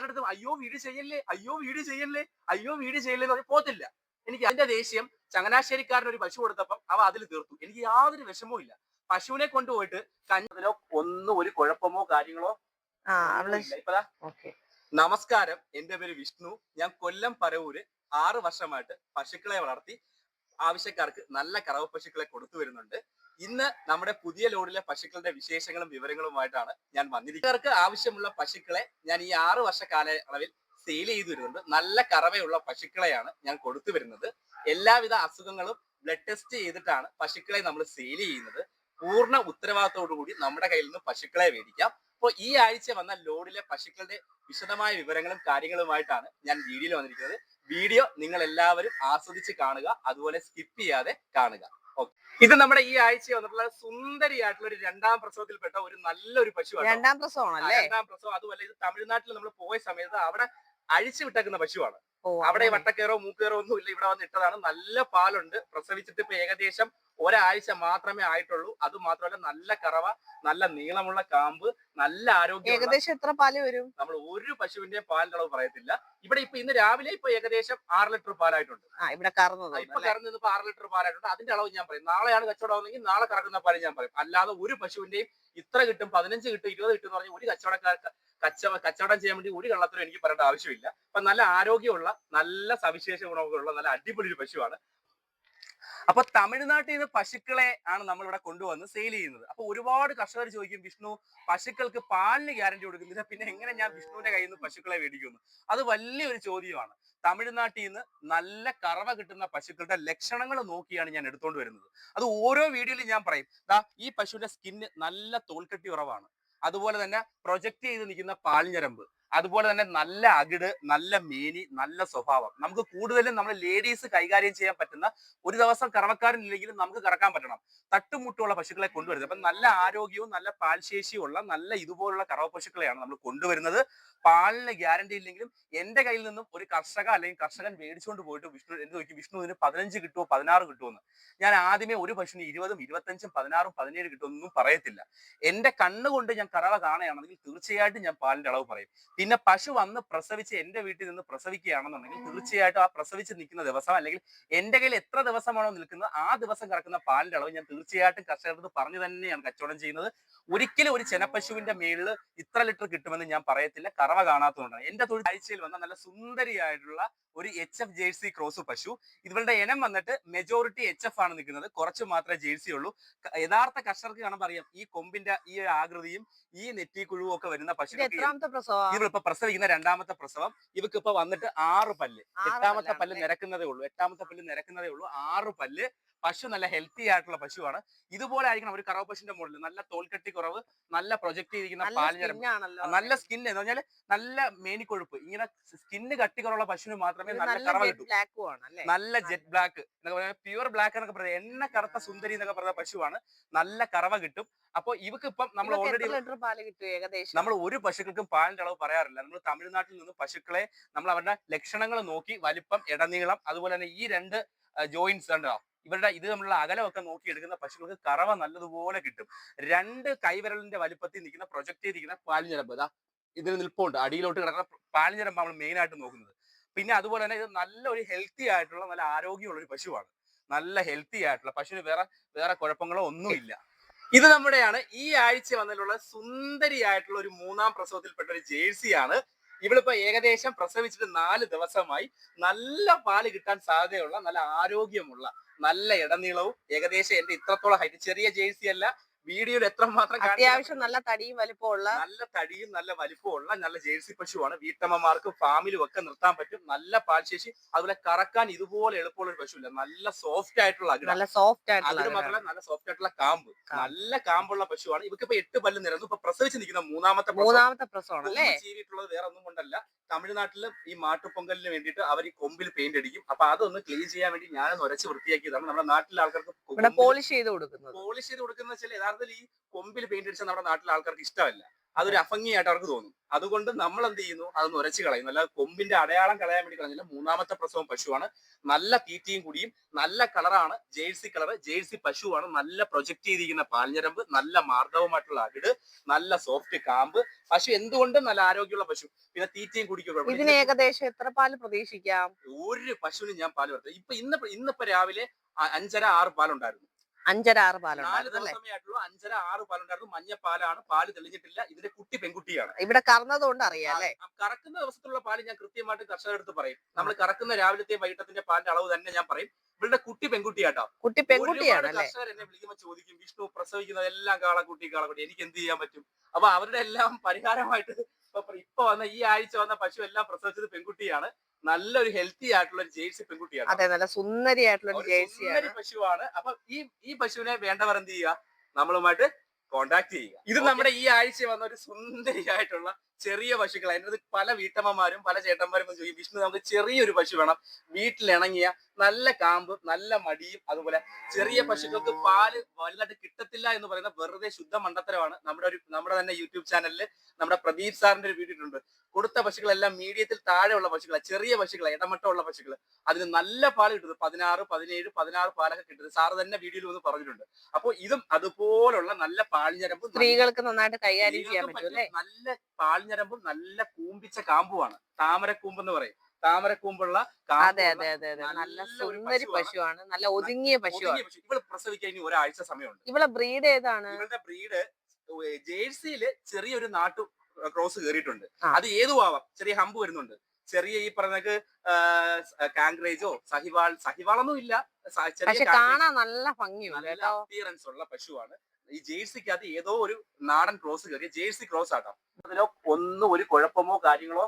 ആരുടെ അടുത്തും അയ്യോ വീട് ചെയ്യല്ലേ അയ്യോ വീട് ചെയ്യല്ലേ അയ്യോ വീട് ചെയ്യല്ലേ എന്ന് പറഞ്ഞ് പോകത്തില്ല. എനിക്ക് അതിന്റെ ദേഷ്യം ചങ്ങനാശ്ശേരിക്കാരൻ ഒരു പശു കൊടുത്തപ്പം അവ അതിൽ തീർത്തു. എനിക്ക് യാതൊരു വിഷമവും ഇല്ല. പശുവിനെ കൊണ്ടുപോയിട്ട് കഞ്ഞതിലോ ഒന്നും ഒരു കുഴപ്പമോ കാര്യങ്ങളോ ഇപ്പതാ നമസ്കാരം. എന്റെ പേര് വിഷ്ണു. ഞാൻ കൊല്ലം പരവൂര് ആറ് വർഷമായിട്ട് പശുക്കളെ വളർത്തി ആവശ്യക്കാർക്ക് നല്ല കറവ പശുക്കളെ കൊടുത്തു വരുന്നുണ്ട്. ഇന്ന് നമ്മുടെ പുതിയ ലോഡിലെ പശുക്കളുടെ വിശേഷങ്ങളും വിവരങ്ങളുമായിട്ടാണ് ഞാൻ വന്നിരിക്കുന്നവർക്ക് ആവശ്യമുള്ള പശുക്കളെ ഞാൻ ഈ ആറ് വർഷ കാലയളവിൽ സെയിൽ ചെയ്തു വരുന്നുണ്ട്. നല്ല കറവയുള്ള പശുക്കളെയാണ് ഞാൻ കൊടുത്തു വരുന്നത്. എല്ലാവിധ അസുഖങ്ങളും ബ്ലഡ് ടെസ്റ്റ് ചെയ്തിട്ടാണ് പശുക്കളെ നമ്മൾ സെയിൽ ചെയ്യുന്നത്. പൂർണ ഉത്തരവാദിത്തോടു കൂടി നമ്മുടെ കയ്യിൽ നിന്ന് പശുക്കളെ മേടിക്കാം. അപ്പോൾ ഈ ആഴ്ച വന്ന ലോഡിലെ പശുക്കളുടെ വിശദമായ വിവരങ്ങളും കാര്യങ്ങളുമായിട്ടാണ് ഞാൻ വീഡിയോയിൽ വന്നിരിക്കുന്നത്. വീഡിയോ നിങ്ങൾ എല്ലാവരും ആസ്വദിച്ച് കാണുക അതുപോലെ സ്കിപ്പ് ചെയ്യാതെ കാണുക. ഇത് നമ്മുടെ ഈ ആഴ്ച വന്നിട്ടുള്ള സുന്ദരിയായിട്ടുള്ള ഒരു രണ്ടാം പ്രസവത്തിൽപ്പെട്ട ഒരു നല്ലൊരു പശുവാണ് രണ്ടാം പ്രസവമാണല്ലേ? രണ്ടാം പ്രസവം. അതുമല്ല ഇത് തമിഴ്നാട്ടിൽ നമ്മൾ പോയ സമയത്ത് അവിടെ അഴിച്ചു വിട്ടേക്കുന്ന പശുവാണ്. അവിടെ. വട്ടക്കേറോ മൂക്കേറോ ഒന്നും ഇല്ല. ഇവിടെ വന്ന് ഇട്ടതാണ്. നല്ല പാലുണ്ട്. പ്രസവിച്ചിട്ട് ഇപ്പൊ ഏകദേശം ഒരാഴ്ച മാത്രമേ ആയിട്ടുള്ളൂ. അത് മാത്രമല്ല നല്ല കറവ നല്ല നീളമുള്ള കാമ്പ് നല്ല ആരോഗ്യം ഏകദേശം എത്ര പാൽ വരും? നമ്മൾ ഒരു പശുവിന്റെ പാലിന്റെ അളവ് പറയത്തില്ല. ഇവിടെ ഇപ്പൊ ഇന്ന് രാവിലെ ഇപ്പൊ ഏകദേശം ആറ് ലിറ്റർ പാലായിട്ടുണ്ട്. ഇവിടെ കറന്നത് ഇപ്പൊ കറന്ന് ഇപ്പൊ ആറ് ലിറ്റർ പാലായിട്ടുണ്ട്. അതിന്റെ അളവ് ഞാൻ പറയും. നാളെയാണ് കച്ചവടമാണെങ്കിൽ നാളെ കറക്കുന്ന പാൽ ഞാൻ പറയും. അല്ലാതെ ഒരു പശുവിന്റെയും ഇത്ര കിട്ടും പതിനഞ്ച് കിട്ടും ഇരുപത് കിട്ടും എന്ന് പറഞ്ഞാൽ ഒരു കച്ചവടക്കാർക്ക് കച്ചവ കച്ചവടം ചെയ്യാൻ വേണ്ടി ഒരു കള്ളത്തിനും എനിക്ക് പറയേണ്ട ആവശ്യമില്ല. അപ്പൊ നല്ല ആരോഗ്യമുള്ള നല്ല സവിശേഷ ഗുണമുള്ള നല്ല അടിപൊളി ഒരു പശുവാണ്. അപ്പൊ തമിഴ്നാട്ടിൽ നിന്ന് പശുക്കളെ ആണ് നമ്മൾ ഇവിടെ കൊണ്ടുവന്ന് സെയിൽ ചെയ്യുന്നത്. അപ്പൊ ഒരുപാട് കർഷകർ ചോദിക്കും വിഷ്ണു പശുക്കൾക്ക് പാലിന് ഗ്യാരണ്ടി കൊടുക്കുന്നില്ല പിന്നെ എങ്ങനെ ഞാൻ വിഷ്ണുവിന്റെ കയ്യിൽ നിന്ന് പശുക്കളെ മേടിക്കുന്നു? അത് വലിയൊരു ചോദ്യമാണ്. തമിഴ്നാട്ടിൽ നിന്ന് നല്ല കറവ കിട്ടുന്ന പശുക്കളുടെ ലക്ഷണങ്ങൾ നോക്കിയാണ് ഞാൻ എടുത്തുകൊണ്ട് വരുന്നത്. അത് ഓരോ വീഡിയോയിലും ഞാൻ പറയും. ദാ ഈ പശുവിന്റെ സ്കിന്ന് നല്ല തോൽക്കെട്ടി ഉറവാണ്. അതുപോലെ തന്നെ പ്രൊജക്ട് ചെയ്ത് നിൽക്കുന്ന പാൽഞ്ഞരമ്പ് അതുപോലെ തന്നെ നല്ല അകിട് നല്ല മേനി നല്ല സ്വഭാവം. നമുക്ക് കൂടുതലും നമ്മൾ ലേഡീസ് കൈകാര്യം ചെയ്യാൻ പറ്റുന്ന ഒരു ദിവസം കറവക്കാരനില്ലെങ്കിലും നമുക്ക് കറക്കാൻ പറ്റണം. തട്ടുമുട്ടുള്ള പശുക്കളെ കൊണ്ടുവരുന്നത്. അപ്പൊ നല്ല ആരോഗ്യവും നല്ല പാൽശേഷിയും ഉള്ള നല്ല ഇതുപോലുള്ള കറവ പശുക്കളെയാണ് നമ്മൾ കൊണ്ടുവരുന്നത്. പാലിന് ഗ്യാരണ്ടി ഇല്ലെങ്കിലും എന്റെ കയ്യിൽ നിന്നും ഒരു കർഷക അല്ലെങ്കിൽ കർഷകൻ മേടിച്ചുകൊണ്ട് പോയിട്ട് വിഷ്ണു എന്ത് നോക്കി? വിഷ്ണു ഇതിന് പതിനഞ്ച് കിട്ടുമോ പതിനാറ് കിട്ടുമോ എന്ന്. ഞാൻ ആദ്യമേ ഒരു പശുവിന് ഇരുപതും ഇരുപത്തഞ്ചും പതിനാറും പതിനേഴ് കിട്ടുമെന്നൊന്നും പറയത്തില്ല. എന്റെ കണ്ണുകൊണ്ട് ഞാൻ കറവ കാണുകയാണെങ്കിൽ തീർച്ചയായിട്ടും ഞാൻ പാലിന്റെ അളവ് പറയും. പിന്നെ പശു വന്ന് പ്രസവിച്ച് എന്റെ വീട്ടിൽ നിന്ന് പ്രസവിക്കുകയാണെന്നുണ്ടെങ്കിൽ തീർച്ചയായിട്ടും ആ പ്രസവിച്ച് നിൽക്കുന്ന ദിവസം അല്ലെങ്കിൽ എന്റെ കയ്യിൽ എത്ര ദിവസമാണോ നിൽക്കുന്നത് ആ ദിവസം കിടക്കുന്ന പാലിന്റെ അളവ് ഞാൻ തീർച്ചയായിട്ടും കർഷകർക്ക് പറഞ്ഞു തന്നെയാണ് കച്ചവടം ചെയ്യുന്നത്. ഒരിക്കലും ഒരു ചെനപ്പശുവിന്റെ മേളിൽ ഇത്ര ലിറ്റർ കിട്ടുമെന്ന് ഞാൻ പറയത്തില്ല. കറവ കാണാത്തതുകൊണ്ടാണ്. എന്റെ തൊഴിൽ ആഴ്ചയിൽ വന്ന നല്ല സുന്ദരിയായിട്ടുള്ള ഒരു എച്ച് എഫ് ജേഴ്സി ക്രോസ് പശു. ഇവരുടെ ഇനം വന്നിട്ട് മെജോറിറ്റി എച്ച് എഫ് ആണ് നിൽക്കുന്നത്. കുറച്ച് മാത്രമേ ജേഴ്സി ഉള്ളൂ. യഥാർത്ഥ കർഷകർക്ക് കാണാൻ അറിയാം ഈ കൊമ്പിന്റെ ഈ ആകൃതിയും ഈ നെറ്റി കുഴുവും ഒക്കെ വരുന്ന പശു ഇവളിപ്പോ പ്രസവിക്കുന്ന രണ്ടാമത്തെ പ്രസവം ഇവക്ക് ഇപ്പൊ വന്നിട്ട് ആറ് പല്ല്. എട്ടാമത്തെ പല്ല് നിരക്കുന്നതേ ഉള്ളൂ. എട്ടാമത്തെ പല്ല് നിരക്കുന്നതേ ഉള്ളൂ. ആറ് പല്ല് പശു നല്ല ഹെൽത്തി ആയിട്ടുള്ള പശുവാണ്. ഇതുപോലെ ആയിരിക്കണം ഒരു കറവ് പശുവിന്റെ മുകളിൽ. നല്ല തോൽക്കെട്ടി കുറവ് നല്ല പ്രൊജക്ട് ചെയ്തിരിക്കുന്ന പാലിഞ്ഞരം നല്ല സ്കിൻ എന്ന് പറഞ്ഞാൽ നല്ല മേനിക്കൊഴുപ്പ്. ഇങ്ങനെ സ്കിന്ന് കട്ടി കുറവുള്ള പശുവിന് മാത്രമേ നല്ല കറവ് കിട്ടൂ. നല്ല ജെറ്റ് ബ്ലാക്ക് എന്നൊക്കെ പറഞ്ഞാൽ പ്യുവർ ബ്ലാക്ക് എന്നൊക്കെ പറയുന്നത് എണ്ണ കറുത്ത സുന്ദരി എന്നൊക്കെ പറയുന്ന പശുവാണ്. നല്ല കറവ കിട്ടും. അപ്പൊ ഇവക്ക് ഇപ്പം നമ്മൾ ഓൾറെഡി നമ്മൾ ഒരു പശുക്കൾക്കും പാലിന്റെ അളവ് പറയാറില്ല. നമ്മൾ തമിഴ്നാട്ടിൽ നിന്ന് പശുക്കളെ നമ്മൾ അവരുടെ ലക്ഷണങ്ങൾ നോക്കി വലിപ്പം ഇടനീളം അതുപോലെ തന്നെ ഈ രണ്ട് ജോയിന്റ്സ് ഉണ്ടോ ഇവരുടെ ഇത് നമ്മളുടെ അകലമൊക്കെ നോക്കി എടുക്കുന്ന പശുക്കൾക്ക് കറവ നല്ലതുപോലെ കിട്ടും. രണ്ട് കൈവിരലിന്റെ വലിപ്പത്തിൽ നിൽക്കുന്ന പ്രൊജക്ട് ചെയ്തിരിക്കുന്ന പാലിഞ്ഞരമ്പ്. ഇതാ ഇതിന് നിൽപ്പുണ്ട്. അടിയിലോട്ട് കിടക്കുന്ന പാലിഞ്ഞരമ്പ് നമ്മൾ മെയിൻ ആയിട്ട് നോക്കുന്നത്. പിന്നെ അതുപോലെ തന്നെ ഇത് നല്ല ഒരു ഹെൽത്തി ആയിട്ടുള്ള നല്ല ആരോഗ്യമുള്ള ഒരു പശുവാണ്. നല്ല ഹെൽത്തി ആയിട്ടുള്ള പശുവിന് വേറെ വേറെ കുഴപ്പങ്ങളോ ഒന്നുമില്ല. ഇത് നമ്മുടെയാണ്. ഈ ആഴ്ച വന്നിട്ടുള്ള സുന്ദരിയായിട്ടുള്ള ഒരു മൂന്നാം പ്രസവത്തിൽപ്പെട്ട ഒരു ജേഴ്സിയാണ്. ഇവളിപ്പോ ഏകദേശം പ്രസവിച്ചിട്ട് നാല് ദിവസമായി. നല്ല പാൽ കിട്ടാൻ സാധ്യതയുള്ള നല്ല ആരോഗ്യമുള്ള നല്ല ഇടനീളവും ഏകദേശം എന്റെ ഇത്രത്തോളം ഹൈറ്റ് ചെറിയ ജേഴ്സി അല്ല വീഡിയോയിൽ എത്രമാത്രം അത്യാവശ്യം നല്ല തടിയും വലിപ്പമുള്ള നല്ല തടിയും നല്ല വലിപ്പമുള്ള നല്ല ജേഴ്സി പശുവാണ്. വീട്ടമ്മമാർക്ക് ഫാമിലും ഒക്കെ നിർത്താൻ പറ്റും. നല്ല പാൽശേഷി അതുപോലെ കറക്കാൻ ഇതുപോലെ എളുപ്പമുള്ള ഒരു പശുവില്ല. നല്ല സോഫ്റ്റ് ആയിട്ടുള്ള നല്ല സോഫ്റ്റ് ആയിട്ടുള്ള അതിന് മാത്രമല്ല നല്ല സോഫ്റ്റ് ആയിട്ടുള്ള കാമ്പ്. നല്ല കാമ്പുള്ള പശുവാണ്. ഇവക്ക് ഇപ്പൊ എട്ട് പല്ല് നിരന്നു. ഇപ്പൊ പ്രസവിച്ച് നിൽക്കുന്ന മൂന്നാമത്തെ. മൂന്നാമത്തെ പ്രസവമാണ് അല്ലേ? ചീവിട്ടുള്ളത് വേറെ ഒന്നും കൊണ്ടല്ല. തമിഴ്നാട്ടിൽ ഈ മാട്ടുപൊങ്കലിന് വേണ്ടിയിട്ട് അവർ ഈ കൊമ്പിൽ പെയിന്റ് അടിക്കും. അപ്പൊ അതൊന്ന് ക്ലീൻ ചെയ്യാൻ വേണ്ടി ഞാനൊന്ന് ഉരച്ച് വൃത്തിയാക്കിയതാണ്. നമ്മുടെ നാട്ടിലെ ആൾക്കാർക്ക് പോളിഷ് ചെയ്ത് കൊടുക്കുന്നത്. പോളിഷ് ചെയ്ത് കൊടുക്കുന്ന വെച്ചാൽ യഥാർത്ഥത്തിൽ ഈ കൊമ്പിൽ പെയിന്റ് അടിച്ചാൽ നമ്മുടെ നാട്ടിലെ ആൾക്കാർക്ക് ഇഷ്ടമല്ല. അതൊരു അഭംഗിയായിട്ട് അവർക്ക് തോന്നും. അതുകൊണ്ട് നമ്മൾ എന്ത് ചെയ്യുന്നു? അത് ഉരച്ച് കളയുന്നു. അല്ലാതെ കൊമ്പിന്റെ അടയാളം കളയാൻ വേണ്ടി കളഞ്ഞില്ല മൂന്നാമത്തെ പ്രസവം പശുവാണ്. നല്ല തീറ്റയും കൂടിയും നല്ല കളറാണ് ജേഴ്സി കളർ ജേഴ്സി പശുവാണ്. നല്ല പ്രൊജക്ട് ചെയ്തിരിക്കുന്ന പാൽഞ്ഞരമ്പ് നല്ല മാർദ്ദവമായിട്ടുള്ള അകിട് നല്ല സോഫ്റ്റ് കാമ്പ്. പശു എന്തുകൊണ്ടും നല്ല ആരോഗ്യമുള്ള പശു. പിന്നെ തീറ്റയും കുടിക്കും ഇതിന് ഏകദേശം എത്ര പാൽ പ്രതീക്ഷിക്കാം? ഒരു പശുവിന് ഞാൻ പാൽ കൊടുത്തത് ഇപ്പൊ ഇന്ന് ഇന്നിപ്പോ രാവിലെ അഞ്ചര ആറ് പാലുണ്ടായിരുന്നു. അഞ്ചര ആറ് പാലുണ്ടായിരുന്നു അഞ്ചര ആറ് പാലുണ്ടായിരുന്നു. മഞ്ഞ പാലാണ് പാൽ തെളിഞ്ഞിട്ടില്ല. ഇതിന്റെ കുട്ടി പെൺകുട്ടിയാണ്. ഇവിടെ കറന്നതുകൊണ്ട് അറിയാം അല്ലേ? കറക്കുന്ന ദിവസത്തിലുള്ള പാൽ ഞാൻ കൃത്യമായിട്ട് കർഷകർ എടുത്ത് പറയും. നമ്മൾ കറക്കുന്ന രാവിലത്തെ വൈകിട്ടത്തിന്റെ പാലിന്റെ അളവ് തന്നെ ഞാൻ പറയും. ഇവളുടെ കുട്ടി പെൺകുട്ടിയാട്ടോ. കുട്ടി പെൺകുട്ടിയാണ് കർഷകർ എന്നെ വിളിക്കുമ്പോൾ ചോദിക്കും വിഷ്ണു പ്രസവിക്കുന്നത് എല്ലാം കാളക്കുട്ടി കാളക്കുട്ടി. എനിക്ക് എന്ത് ചെയ്യാൻ പറ്റും? അപ്പൊ അവരുടെ എല്ലാം പരിഹാരമായിട്ട് ഇപ്പൊ ഇപ്പൊ വന്ന ഈ ആഴ്ച വന്ന പശു എല്ലാം പ്രസവിച്ചത് പെൺകുട്ടിയാണ്. നല്ലൊരു ഹെൽത്തി ആയിട്ടുള്ള ഒരു ജേഴ്സി പെൺകുട്ടിയാണ്. അതെ നല്ല സുന്ദരിയായിട്ടുള്ള ഒരു ജേഴ്സിയാണ് പശുവാണ്. അപ്പൊ ഈ ഈ പശുവിനെ വേണ്ടവർ എന്ത് ചെയ്യുക? നമ്മളുമായിട്ട് കോണ്ടാക്ട് ചെയ്യുക. ഇത് നമ്മുടെ ഈ ആഴ്ച വന്ന ഒരു സുന്ദരിയായിട്ടുള്ള ചെറിയ പശുക്കൾ അതിന്റെ പല വീട്ടമ്മമാരും പല ചേട്ടന്മാരും ചോദിക്കും വിഷ്ണു നമുക്ക് ചെറിയൊരു പശു വേണം. വീട്ടിൽ ഇണങ്ങിയ നല്ല കാമ്പ് നല്ല മടിയും അതുപോലെ ചെറിയ പശുക്കൾക്ക് പാൽ വലുതായിട്ട് കിട്ടത്തില്ല എന്ന് പറയുന്ന വെറുതെ ശുദ്ധ മണ്ടത്തരമാണ് നമ്മുടെ ഒരു നമ്മുടെ തന്നെ യൂട്യൂബ് ചാനലിൽ നമ്മുടെ പ്രദീപ് സാറിന്റെ ഒരു വീഡിയോ ഉണ്ട് കൊടുത്ത പശുക്കളെല്ലാം മീഡിയത്തിൽ താഴെയുള്ള പശുക്കളാണ് ചെറിയ പശുക്കളാണ് ഇടമട്ടമുള്ള പശുക്കൾ അതിന് നല്ല പാൽ കിട്ടുന്നത് പതിനാറ് പതിനേഴ് പതിനാറ് പാലൊക്കെ കിട്ടുന്നത് സാറ് തന്നെ വീഡിയോയിൽ ഒന്ന് പറഞ്ഞിട്ടുണ്ട്. അപ്പോൾ ഇതും അതുപോലുള്ള നല്ല പാൽ ഞരമ്പ് സ്ത്രീകൾക്ക് നന്നായിട്ട് കൈകാര്യം ചെയ്യാൻ പറ്റും അല്ലേ? പറ്റും. നല്ല പാൽഞ്ഞരമ്പും നല്ല കൂമ്പിച്ച കാമ്പുമാണ് താമരക്കൂമ്പ് എന്ന് പറയും. താമരക്കൂമ്പുള്ള അതെ അതെ അതെ അതെ. നല്ല സുന്ദരി പശുവാണ്. നല്ല ഒതുങ്ങിയ പശുവാണ്. ഇവൾ പ്രസവിക്കാൻ ഇനി ഒരാഴ്ച സമയമുണ്ട്. ഇവളെ ബ്രീഡ് ഏതാണ്? ഇവളുടെ ബ്രീഡ് ജേഴ്സിയിൽ ചെറിയൊരു നാട്ടു ക്രോസ് കയറിയിട്ടുണ്ട് അത് ഏതു ആവാം ചെറിയ ഹമ്പ് വരുന്നുണ്ട്. ചെറിയ ഈ പറഞ്ഞക്ക് കാങ്ക്രേജോ സഹിവാൾ സഹിവാളൊന്നും ഇല്ല. ചെറിയ കാണാൻ നല്ല ഭംഗിയുണ്ട് അപ്പിയറൻസ് ഉള്ള പശുവാണ്. ഈ ജേഴ്സിക്കകത്ത് ഏതോ ഒരു നാടൻ ക്രോസ് കയറിയ ജേഴ്സി ക്രോസ് ആട്ടോ. അതിലോ ഒന്നും ഒരു കുഴപ്പമോ കാര്യങ്ങളോ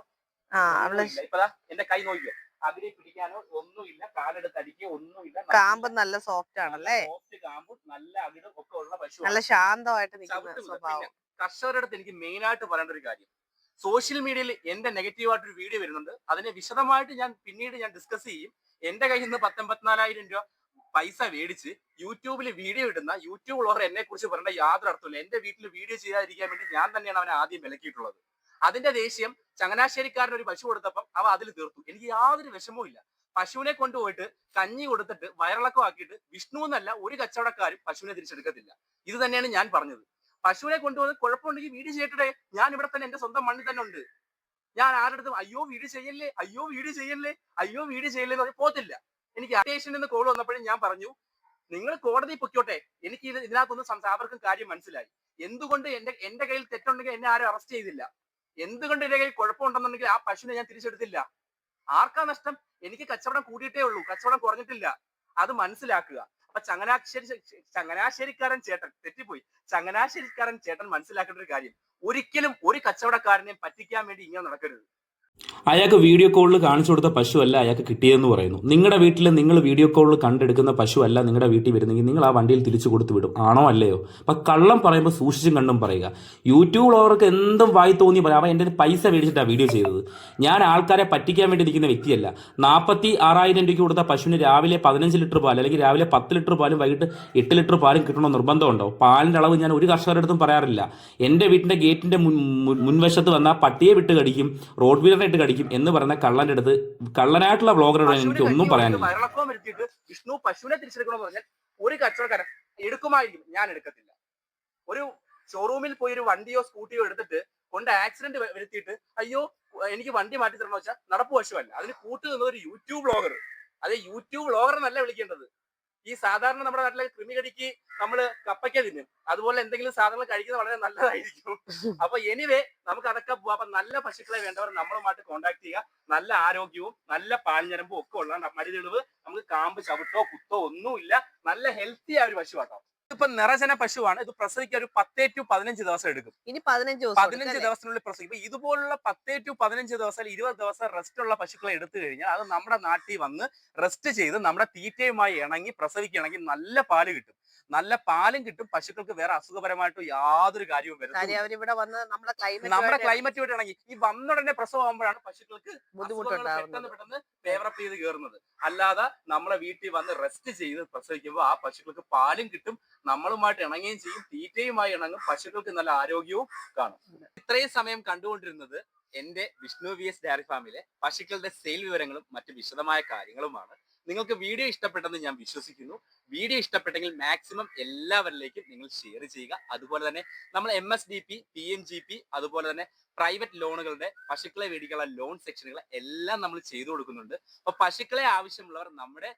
ഒന്നുമില്ല. ഇപ്പതാ എന്റെ കൈ നോക്കിയോ അതിനെ പിടിക്കാനോ ഒന്നുമില്ല. കാലെടുത്ത് അടിക്കുക ഒന്നും ഇല്ല കാമ്പ് നല്ല സോഫ്റ്റ് ആണല്ലേ? സോഫ്റ്റ് കാമ്പും നല്ല അകിടും ഒക്കെ ഉള്ള പശു നല്ല ശാന്തമായിട്ട് കർഷകരുടെ അടുത്ത് എനിക്ക് മെയിൻ ആയിട്ട് പറയേണ്ട ഒരു കാര്യം. സോഷ്യൽ മീഡിയയിൽ എന്റെ നെഗറ്റീവ് ആയിട്ടൊരു വീഡിയോ വരുന്നുണ്ട്. അതിനെ വിശദമായിട്ട് ഞാൻ പിന്നീട് ഞാൻ ഡിസ്കസ് ചെയ്യും. എന്റെ കയ്യിൽ നിന്ന് പത്തൊമ്പത്തിനാലായിരം രൂപ പൈസ മേടിച്ച് യൂട്യൂബിൽ വീഡിയോ ഇടുന്ന യൂട്യൂബ് ഉള്ളവർ എന്നെ കുറിച്ച് പറയേണ്ട യാതൊരു അർത്ഥമില്ല എന്റെ വീട്ടിൽ വീഡിയോ ചെയ്യാതിരിക്കാൻ വേണ്ടി ഞാൻ തന്നെയാണ് അവനെ ആദ്യം വിലക്കിയിട്ടുള്ളത്. അതിന്റെ ദേഷ്യം ചങ്ങനാശ്ശേരിക്കാരൻ ഒരു പശു കൊടുത്തപ്പം അവ അതിൽ തീർത്തു. എനിക്ക് യാതൊരു വിഷമവും ഇല്ല. പശുവിനെ കൊണ്ടുപോയിട്ട് കഞ്ഞി കൊടുത്തിട്ട് വയറിളക്കം ആക്കിയിട്ട് വിഷ്ണു എന്നല്ല ഒരു കച്ചവടക്കാരും പശുവിനെ തിരിച്ചെടുക്കത്തില്ല. ഇത് തന്നെയാണ് ഞാൻ പറഞ്ഞത്. പശുവിനെ കൊണ്ടുപോകുന്നത് കുഴപ്പമുണ്ടെങ്കിൽ വീഡിയോ ചെയ്യട്ടെ ഞാൻ ഇവിടെ തന്നെ എന്റെ സ്വന്തം മണ്ണിൽ തന്നെ ഉണ്ട്. ഞാൻ ആരുടെ അയ്യോ വീഡിയോ ചെയ്യല്ലേ? അയ്യോ വീഡിയോ ചെയ്യല്ലേ? അയ്യോ വീഡിയോ ചെയ്യല്ലേ? എന്ന് പോത്തില്ല എനിക്ക് അറ്റേഷനിൽ നിന്ന് കോൾ വന്നപ്പോഴും ഞാൻ പറഞ്ഞു നിങ്ങൾ കോടതി പൊക്കോട്ടെ എനിക്ക് ഇത് ഇതിനകത്തൊന്നും അവർക്കും കാര്യം മനസ്സിലായി. എന്തുകൊണ്ട് എന്റെ എന്റെ കയ്യിൽ തെറ്റുണ്ടെങ്കിൽ എന്നെ ആരും അറസ്റ്റ് ചെയ്തില്ല? എന്തുകൊണ്ട് എന്റെ കയ്യിൽ കുഴപ്പമുണ്ടെന്നുണ്ടെങ്കിൽ ആ പശുവിനെ ഞാൻ തിരിച്ചെടുത്തില്ല? ആർക്കാ നഷ്ടം? എനിക്ക് കച്ചവടം കൂടിയിട്ടേ ഉള്ളൂ. കച്ചവടം കുറഞ്ഞിട്ടില്ല. അത് മനസ്സിലാക്കുക. അപ്പൊ ചങ്ങനാശ്ശേരി ചങ്ങനാശ്ശേരിക്കാരൻ ചേട്ടൻ തെറ്റിപ്പോയി. ചങ്ങനാശ്ശേരിക്കാരൻ ചേട്ടൻ മനസ്സിലാക്കേണ്ട ഒരു കാര്യം ഒരിക്കലും ഒരു കച്ചവടക്കാരനെ പറ്റിക്കാൻ വേണ്ടി ഇങ്ങനെ നടക്കരുത്. അയാൾക്ക് വീഡിയോ കോളിൽ കാണിച്ചു കൊടുത്ത പശു അല്ല അയാൾക്ക് കിട്ടിയതെന്ന് പറയുന്നു. നിങ്ങളുടെ വീട്ടിൽ നിങ്ങൾ വീഡിയോ കോളിൽ കണ്ടെടുക്കുന്ന പശു അല്ല നിങ്ങളുടെ വീട്ടിൽ വരുന്നെങ്കിൽ നിങ്ങൾ ആ വണ്ടിയിൽ തിരിച്ചു കൊടുത്തു വിടും. ആണോ അല്ലയോ? അപ്പം കള്ളം പറയുമ്പോൾ സൂക്ഷിച്ചും കണ്ടും പറയുക. യൂട്യൂബിലുള്ളവർക്ക് എന്തും വായി തോന്നി പറയാം. അവൻ എന്റെ പൈസ മേടിച്ചിട്ടാണ് വീഡിയോ ചെയ്തത്. ഞാൻ ആൾക്കാരെ പറ്റിക്കാൻ വേണ്ടി നിൽക്കുന്ന വ്യക്തിയല്ല. നാൽപ്പത്തി ആറായിരം രൂപയ്ക്ക് കൊടുത്ത പശുവിന് രാവിലെ പതിനഞ്ച് ലിറ്റർ പാൽ അല്ലെങ്കിൽ രാവിലെ പത്ത് ലിറ്റർ പാലും വൈകിട്ട് എട്ട് ലിറ്റർ പാലും കിട്ടണമെന്ന് നിർബന്ധമുണ്ടോ പാലിന്റെ അളവ് ഞാൻ ഒരു കർഷകരുടെ അടുത്തും പറയാറില്ല. എന്റെ വീട്ടിന്റെ ഗേറ്റിന്റെ മുൻ മുൻ- മുൻവശത്ത് വന്നാൽ പട്ടിയെ വിട്ട് കടിക്കും. റോഡ് വീലറിനെ ഇട്ട് കടിക്കും എന്ന് പറഞ്ഞ കള്ളന്റെ അടുത്ത് കള്ളനായിട്ടുള്ള ബ്ലോഗറോട് എനിക്ക് ഒന്നും പറയാനില്ല. വയറിളക്കം വരുത്തിയിട്ട് വിഷ്ണു പശുവിനെ തിരിച്ചെടുക്കണമെന്ന് പറഞ്ഞാൽ ഒരു കച്ചവടക്കാരൻ എടുക്കുമായിരിക്കും. ഞാൻ എടുക്കത്തില്ല. ഒരു ഷോറൂമിൽ പോയി ഒരു വണ്ടിയോ സ്കൂട്ടിയോ എടുത്തിട്ട് കൊണ്ട് ആക്സിഡന്റ് വരുത്തിയിട്ട് അയ്യോ എനിക്ക് വണ്ടി മാറ്റി തരണമെന്ന് വെച്ചാൽ നടപ്പ് പശുവല്ല. അതിന് കൂട്ടു നിന്നത് ഒരു യൂട്യൂബ് ബ്ലോഗർ അത് യൂട്യൂബ് ബ്ലോഗർ എന്നല്ല വിളിക്കേണ്ടത്. ഈ സാധാരണ നമ്മുടെ നാട്ടിലെ കൃമികടിക്ക് നമ്മൾ കപ്പയ്ക്ക തിന്നും. അതുപോലെ എന്തെങ്കിലും സാധനങ്ങൾ കഴിക്കുന്നത് വളരെ നല്ലതായിരിക്കും. അപ്പൊ എനിവേ നമുക്ക് അതൊക്കെ പോവാം. അപ്പൊ നല്ല പശുക്കളെ വേണ്ടവർ നമ്മളുമായിട്ട് കോൺടാക്ട് ചെയ്യുക. നല്ല ആരോഗ്യവും നല്ല പാൽഞ്ഞരമ്പും ഒക്കെ ഉള്ള മരുതെളിവ് നമുക്ക് കാമ്പ് ചവിട്ടോ കുത്തോ ഒന്നുമില്ല. നല്ല ഹെൽത്തി ആ ഒരു പശുവാട്ടോ. ഇതിപ്പോ നിറജന പശുവാണ്. ഇത് പ്രസവിക്കാൻ ഒരു പത്തേ ടു പതിനഞ്ച് ദിവസം എടുക്കും. ഇനി പതിനഞ്ച് ദിവസം പതിനഞ്ച്? ദിവസത്തിനുള്ളിൽ പ്രസവിക്കും. ഇപ്പൊ ഇതുപോലുള്ള പത്തേ ടു പതിനഞ്ച് ദിവസം ഇരുപത് ദിവസം റെസ്റ്റ് ഉള്ള പശുക്കളെ എടുത്തു കഴിഞ്ഞാൽ അത് നമ്മുടെ നാട്ടിൽ വന്ന് റെസ്റ്റ് ചെയ്ത് നമ്മുടെ തീറ്റയുമായി ഇണങ്ങി പ്രസവിക്കുകയാണെങ്കിൽ നല്ല പാൽ കിട്ടും. നല്ല പാലും കിട്ടും. പശുക്കൾക്ക് വേറെ അസുഖപരമായിട്ട് യാതൊരു കാര്യവും വരും അവരിവിടെ വന്ന് നമ്മുടെ നമ്മുടെ ക്ലൈമറ്റ് ഇണങ്ങി ഈ വന്നുടനെ പ്രസവമാകുമ്പോഴാണ് പശുക്കൾക്ക് പെട്ടെന്ന് പെട്ടെന്ന് ഡെവലപ്പ് ചെയ്ത് കയറുന്നത് അല്ലാതെ നമ്മളെ വീട്ടിൽ വന്ന് റെസ്റ്റ് ചെയ്ത് പ്രസവിക്കുമ്പോൾ ആ പശുക്കൾക്ക് പാലും കിട്ടും. നമ്മളുമായിട്ട് ഇണങ്ങുകയും ചെയ്യും. തീറ്റയുമായി ഇണങ്ങും. പശുക്കൾക്ക് നല്ല ആരോഗ്യവും കാണും. ഇത്രയും സമയം കണ്ടുകൊണ്ടിരുന്നത് എന്റെ വിഷ്ണു വി എസ് ഡയറി ഫാമിലെ പശുക്കളുടെ സെയിൽ വിവരങ്ങളും മറ്റ് വിശദമായ കാര്യങ്ങളുമാണ്. നിങ്ങൾക്ക് വീഡിയോ ഇഷ്ടപ്പെട്ടെന്ന് ഞാൻ വിശ്വസിക്കുന്നു. വീഡിയോ ഇഷ്ടപ്പെട്ടെങ്കിൽ മാക്സിമം എല്ലാവരിലേക്കും നിങ്ങൾ ഷെയർ ചെയ്യുക. അതുപോലെ തന്നെ നമ്മൾ M S D P P M G P അതുപോലെ തന്നെ പ്രൈവറ്റ് ലോണുകളുടെ പശുക്കളെ മേടിക്കാനുള്ള ലോൺ സെക്ഷനുകൾ എല്ലാം നമ്മൾ ചെയ്തു കൊടുക്കുന്നുണ്ട്. അപ്പൊ പശുക്കളെ ആവശ്യമുള്ളവർ നമ്മുടെ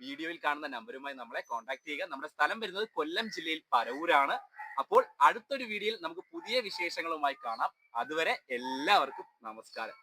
വീഡിയോയിൽ കാണുന്ന നമ്പറുമായി നമ്മളെ കോൺടാക്ട് ചെയ്യുക. നമ്മുടെ സ്ഥലം വരുന്നത് കൊല്ലം ജില്ലയിൽ പരവൂരാണ് അപ്പോൾ അടുത്തൊരു വീഡിയോയിൽ നമുക്ക് പുതിയ വിശേഷങ്ങളുമായി കാണാം. അതുവരെ എല്ലാവർക്കും നമസ്കാരം.